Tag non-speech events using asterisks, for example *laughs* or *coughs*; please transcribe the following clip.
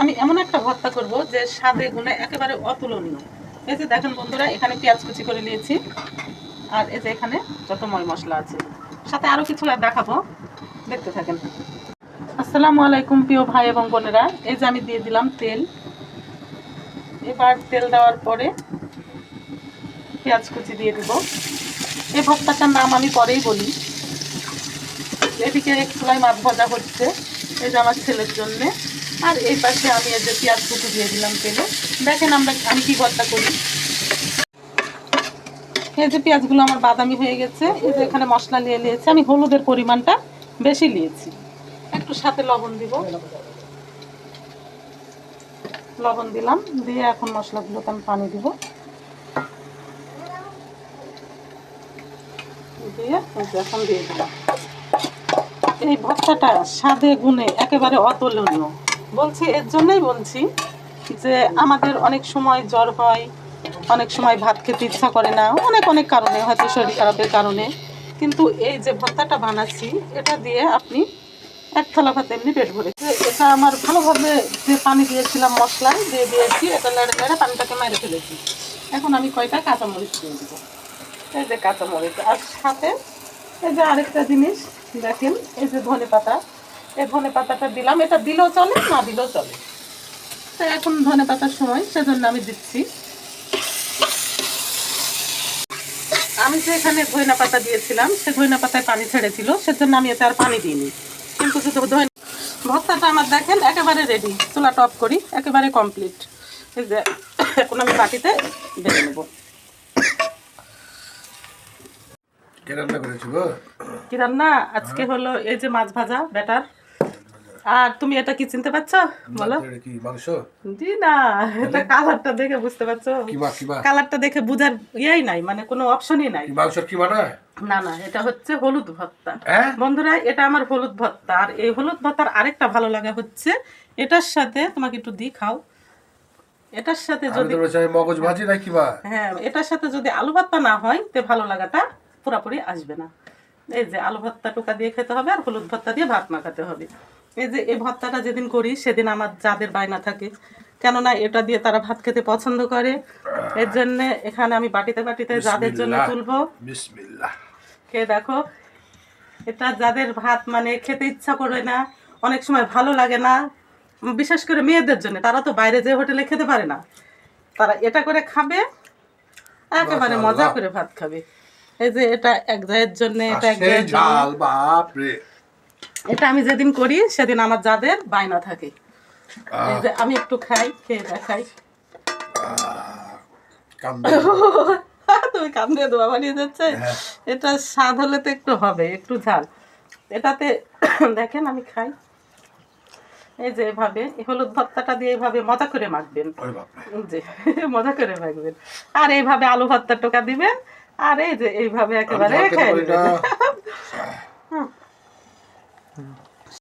আমি এমন একটা ভর্তা করব যে স্বাদে গুণে একেবারে অতুলনীয়। এই যে দেখেন বন্ধুরা, এখানে পেঁয়াজ কুচি করে নিয়েছি। আর এই যে এখানে যত ময় মশলা আছে। সাথে আরও কিছু আর দেখাবো। দেখতে থাকেন। আসসালামু আলাইকুম প্রিয় ভাই এবং বোনেরা। এই যে আমি দিয়ে দিলাম তেল। এবার তেল দেওয়ার পরে পেঁয়াজ কুচি দিয়ে দিব। এই ভর্তাটার নাম আমি পরেই বলি। এদিকে এক চুলাই মাছ ভাজা হচ্ছে। এই যে আমার ছেলের জন্যে। আর এই পাশে আমি এই যে পেঁয়াজ কুচি দিয়ে দিলাম তেলে। দেখেন আমরা, আমি কি ভর্তা করি? এই যে পেঁয়াজগুলো আমার বাদামি হয়ে গেছে, এই যে এখানে মশলা নিয়ে নিয়েছি। আমি হলুদের পরিমাণটা বেশি নিয়েছি। একটু সাথে লবণ দিব। লবণ দিলাম, দিয়ে এখন মশলাগুলোতে আমি পানি দিব। দিয়ে এখন দিয়ে দিলাম। এই ভর্তাটা স্বাদে গুণে একেবারে অতুলনীয়। বলছি, এর জন্যই বলছি যে আমাদের অনেক সময় জ্বর হয়, অনেক সময় ভাত খেতে ইচ্ছা করে না, অনেক অনেক কারণে, হয়তো শরীর খারাপের কারণে। কিন্তু এই যে ভর্তাটা বানাচ্ছি, এটা দিয়ে আপনি এক থালা ভাত এমনি পেট ভরে। এটা আমার ভালোভাবে যে পানি দিয়েছিলাম মশলা দিয়ে দিয়েছি, এটা লেড়ে লেড়ে পানিটাকে মেরে ফেলেছি। এখন আমি কয়টা কাঁচামরিচ দিয়ে দেবো? এই যে কাঁচামরিচ, আর সাথে এই যে আরেকটা জিনিস, দেখেন, এই যে ধনে পাতা এই ধনে পাতাটা দিলাম। এটা দিলেও চলে না দিলেও চলে। তো এখন ধনে পাতার সময় সেজন্য আমি দিচ্ছি। আমি যে এখানে ধইনা পাতা দিয়েছিলাম সে ধইনা পাতায় পানি ছেড়েছিল সেজন্য আমি এতে আর পানি দিইনি। কিন্তু শুধু ধইনা ভর্তাটা আমার দেখেন একেবারে রেডি চুলা টপ করি একেবারে কমপ্লিট এই যে এখন আমি বাটিতে বেড়ে নেব। কে রান্না করেছ কি রান্না? আজকে হলো এই যে মাছ ভাজা ব্যাটার। আর তুমি এটা কি চিনতে পারছ? বলো। কি মাংস? জি না এটা কালারটা দেখে বুঝতে পারছ। কালারটা দেখে বুঝার ইয়াই নাই মানে কোনো অপশনই নাই। মাংসের কি বানায় না না এটা হচ্ছে হলুদ ভর্তা। হ্যাঁ? বন্ধুরা এটা আমার হলুদ ভর্তা। আর এই হলুদ ভর্তার আরেকটা ভালো লাগা হচ্ছে এটার সাথে তোমাকে একটু দি খাও এটার সাথে যদি মগজ ভাজি না হ্যাঁ এটার সাথে যদি আলু ভর্তা না হয় তে ভালো লাগাটা পুরাপুরি আসবে না। এই যে আলু ভর্তা টোকা দিয়ে খেতে হবে আর হলুদ ভর্তা দিয়ে ভাত মাখাতে হবে। এই যে এই ভর্তাটা যেদিন করি সেদিন আমার যাদের বায়না থাকে। কেননা এটা দিয়ে তারা ভাত খেতে পছন্দ করে। এর জন্য এখানে আমি বাটিতে বাটিতে যাদের জন্য তুলবো। খেয়ে দেখো এটা যাদের ভাত মানে খেতে ইচ্ছা করে না অনেক সময় ভালো লাগে না বিশেষ করে মেয়েদের জন্য। তারা তো বাইরে যে হোটেলে খেতে পারে না। তারা এটা করে খাবে একেবারে মজা করে ভাত খাবে। এই যে এটা এক জায়ের জন্য এটা এক জায়ের জন্য। এটা আমি যেদিন করি সেদিন আমার যাদের বায়না থাকে। আমি একটু খাই খেয়ে দেখাই। *laughs* তুমি কামড়ে দোয়া বানিয়ে যাচ্ছে হ্যাঁ। এটা স্বাদ হলে তো একটু হবে একটু ঝাল। এটাতে *coughs* দেখেন আমি খাই। এই যে এভাবে হলুদ ভর্তাটা দিয়ে এইভাবে মজা করে মাখবেন। যে *laughs* মজা করে মাখবেন। আর এইভাবে আলু ভর্তার টোকা দিবেন আর এই যে এইভাবে একেবারে খাই পারি না। নেবেন। হুম।